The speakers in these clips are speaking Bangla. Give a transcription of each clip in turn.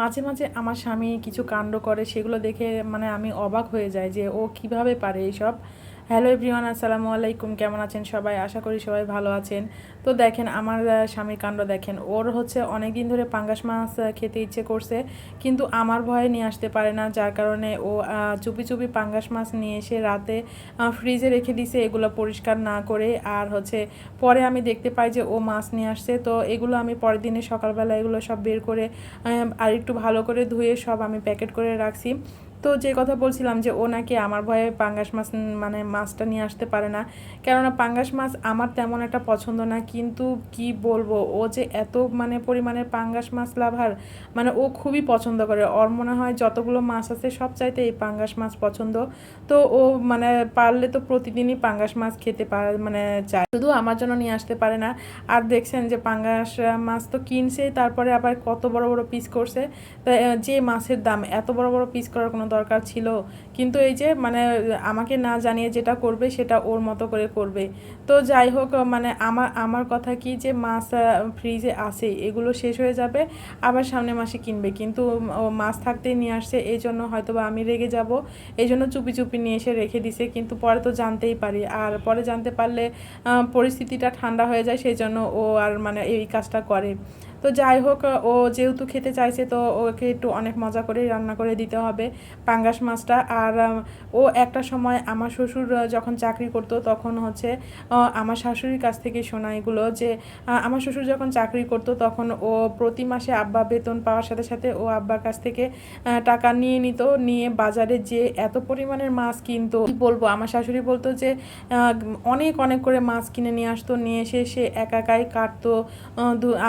মাঝে মাঝে আমার স্বামী কিছু কাণ্ড করে, সেগুলো দেখে মানে আমি অবাক হয়ে যাই যে ও কীভাবে পারে এইসব। হ্যালো এভরিওয়ান, আসসালামু আলাইকুম। কেমন আছেন সবাই? আশা করি সবাই ভালো আছেন। তো দেখেন, আমার স্বামীর কাণ্ড দেখেন। ওর হচ্ছে অনেক দিন ধরে পাঙ্গাস মাছ খেতে ইচ্ছে করছে, কিন্তু আমার ভয়ে নিয়ে আসতে পারে না, যার কারণে ও চুপি চুপি পাঙ্গাস মাছ নিয়ে এসে রাতে ফ্রিজে রেখে দিছে এগুলো পরিষ্কার না করে। আর হচ্ছে পরে আমি দেখতে পাই যে ও মাছ নিয়ে আসছে। তো এগুলো আমি পরের দিনে সকালবেলা এগুলো সব বের করে আর একটু ভালো করে ধুয়ে সব আমি প্যাকেট করে রাখছি। তো যে কথা বলছিলাম যে ও নাকি আমার ভয়ে পাঙ্গাস মাছ মানে মাছটা নিয়ে আসতে পারে না। কেননা পাঙ্গাস মাছ আমার তেমন একটা পছন্দ না, কিন্তু কি বলব, ও যে এত মানে পরিমাণে পাঙ্গাস মাছ লাভার মানে ও খুবই পছন্দ করে। ওর মনে হয় যতগুলো মাছ আছে সব চাইতে এই পাঙ্গাস মাছ পছন্দ। তো ও মানে পারলে তো প্রতিদিনই পাঙ্গাস মাছ খেতে পারে মানে চায়। শুধু আমার জন্য নিয়ে আসতে পারে না। আর দেখছেন যে পাঙ্গাস মাছ তো কিনছে, তারপরে আবার কত বড় বড় পিস করছে। যে মাছের দাম, এত বড় বড় পিস করার কোনো দরকার ছিল। কিন্তু এই যে মানে আমাকে না জানিয়ে যেটা করবে সেটা ওর মতো করে করবে। তো যাই হোক মানে আমার আমার কথা কি যে মাছ ফ্রিজে আছে, এগুলো শেষ হয়ে যাবে, আবার সামনে মাসে কিনবে। কিন্তু মাছ থাকতেই নিয়ে আসছে, এই জন্য হয়তো বা আমি রেগে যাব। এই জন্য চুপি চুপি নিয়ে এসে রেখে দিছে, কিন্তু পরে তো জানতেই পারি। আর পরে জানতে পারলে পরিস্থিতিটা ঠান্ডা হয়ে যায়, সেই জন্য ও আর মানে এই কাজটা করে। তো যাই হোক, ও যেহেতু খেতে চাইছে, তো ওকে একটু অনেক মজা করে রান্না করে দিতে হবে পাঙ্গাস মাছটা। আর, ও একটা সময় আমার শ্বশুর যখন চাকরি করতো, তখন হচ্ছে আমার শাশুড়ির কাছ থেকে শোনা এগুলো যে আমার শ্বশুর যখন চাকরি করতো, তখন ও প্রতি মাসে আব্বা বেতন পাওয়ার সাথে সাথে ও আব্বার কাছ থেকে টাকা নিয়ে নিত, নিয়ে বাজারে যে এত পরিমাণের মাছ কিনতো। বলব, আমার শাশুড়ি বলতো যে অনেক অনেক করে মাছ কিনে নিয়ে আসতো, নিয়ে এসে সে একা একাই কাটতো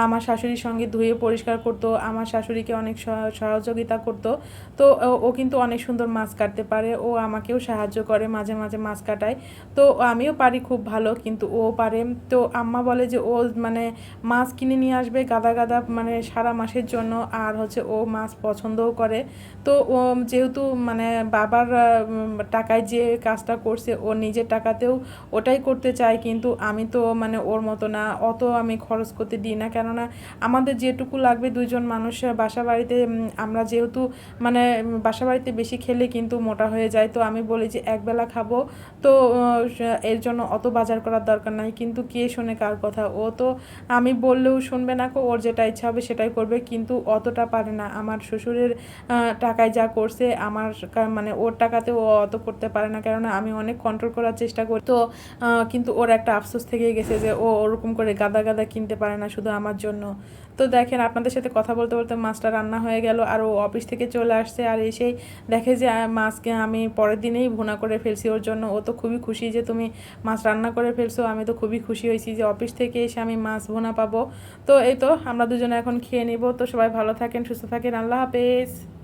আমার আমার শাশুড়ির সঙ্গে ধুয়ে পরিষ্কার করতো, আমার শাশুড়িকে অনেক সহ- সহযোগিতা করতো। তো, ও কিন্তু অনেক সুন্দর মাছ কাটতে পারে, ও আমাকেও সাহায্য করে মাঝে মাঝে মাছ কাটায়। তো, আমিও পারি খুব ভালো, কিন্তু ও পারে। তো, আম্মা বলে যে, ও মানে মাছ কিনে নিয়ে আসবে গাদা গাদা মানে সারা মাসের জন্য, আর হচ্ছে ও মাছ পছন্দও করে। তো, ও যেহেতু মানে বাবার টাকায় যে কাজটা করছে, ও নিজের টাকাতেও ওটাই করতে চায়, কিন্তু আমি তো মানে ওর মতো না, অত আমি খরচ করতে দিই না। কেননা আমাদের যেটুকু লাগবে দুইজন মানুষ বাসা বাড়িতে আমরা যেহেতু মানে বাসা বাড়িতে বেশি খেলে কিন্তু মোটা হয়ে যায়, তো আমি বলি যে একবেলা খাব। তো এর জন্য অত বাজার করার দরকার নাই, কিন্তু কে শোনে কার কথা? ও তো আমি বললেও শুনবে না কো, ওর যেটা ইচ্ছা হবে সেটাই করবে, কিন্তু অতটা পারে না। আমার শ্বশুরের টাকায় যা করছে, আমার মানে ওর টাকাতে ও অত করতে পারে না, কেননা আমি অনেক কন্ট্রোল করার চেষ্টা করি, তো কিন্তু ওর একটা আফসোস থেকে গেছে যে ও ওরকম করে গাদা গাদা কিনতে পারে না শুধু আমার জন্য। তো দেখেন আপনাদের সাথে কথা বলতে বলতে মাছটা রান্না হয়ে গেল, আর ও অফিস থেকে চলে আসছে, আর এসেই দেখে যে মাছকে আমি পরের দিনেই ভুনা করে ফেলছি। ওর জন্য ও তো খুবই খুশি যে, তুমি মাছ রান্না করে ফেলছো। আমি তো খুবই খুশি হয়েছি যে, অফিস থেকে এসে আমি মাছ ভুনা পাবো। তো এই তো, আমরা দুজনে এখন খেয়ে নিব। তো সবাই ভালো থাকেন, সুস্থ থাকেন। আল্লাহ হাফেজ।